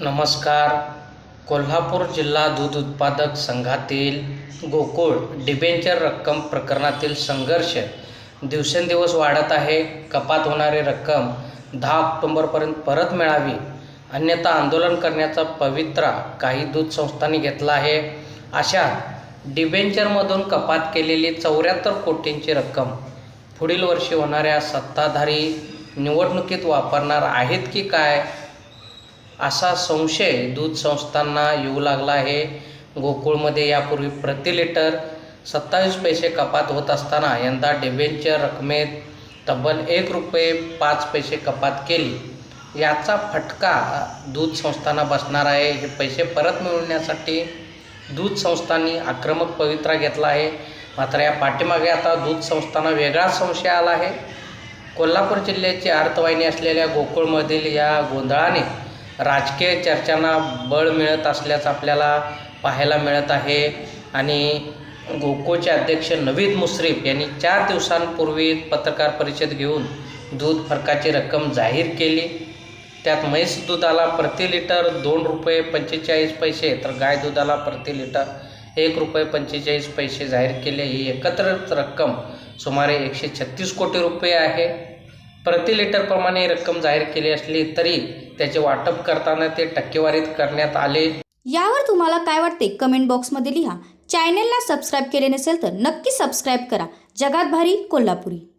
नमस्कार. कोल्हापूर जिल्हा दूध उत्पादक संघातील गोकुळ डिबेंचर रक्कम प्रकरणातील संघर्ष दिवसेंदिवस वाढत आहे. कपात होणारी रक्कम दहा ऑक्टोंबरपर्यंत परत मिळावी. अन्यथा आंदोलन करण्याचा पवित्रा काही दूध संस्थांनी घेतला आहे. अशा डिबेंचरमधून कपात केलेली चौऱ्याहत्तर कोटींची रक्कम पुढील वर्षी होणाऱ्या सत्ताधारी निवडणुकीत वापरणार आहेत की काय? असा संशय दूध संस्थांना येऊ लागला आहे. गोकुळमध्ये यापूर्वी प्रति लिटर सत्तावीस पैसे कपात होत असताना यंदा डिबेंचर रकमेत तब्बल एक रुपये पाच पैसे कपात केली. याचा फटका दूध संस्थांना बसणार आहे. हे पैसे परत मिळवण्यासाठी दूध संस्थांनी आक्रमक पवित्रा घेतला आहे. मात्र या पाठीमागे आता दूध संस्थांना वेगळा संशय आला आहे. कोल्हापूर जिल्ह्याची अर्थवाहिनी असलेल्या गोकुळमधील या गोंधळाने राजकीय चर्चांना बळ मिळत असल्याचं आपल्याला पाहायला मिळत आहे. आणि गोकोचे अध्यक्ष नवीद मुश्रीफ यांनी चार दिवसांपूर्वी पत्रकार परिषद घेऊन दूध फरकाची रक्कम जाहीर केली. त्यात म्हैस दुधाला प्रति लिटर दोन रुपये पंचेचाळीस पैसे तर गाय दुधाला प्रति लिटर एक रुपये पंचेचाळीस पैसे जाहीर केले. ही एकत्र रक्कम सुमारे एकशे छत्तीस कोटी रुपये आहे. प्रति लिटरप्रमाणे रक्कम जाहीर केली असली तरी त्याचे वाटप करताना ते टक्केवारीत करण्यात आले. यावर तुम्हाला काय वाटते? कमेंट बॉक्समध्ये लिहा. चॅनेलला सबस्क्राईब केले नसेल तर नक्की सबस्क्राईब करा. जगात भारी कोल्हापुरी.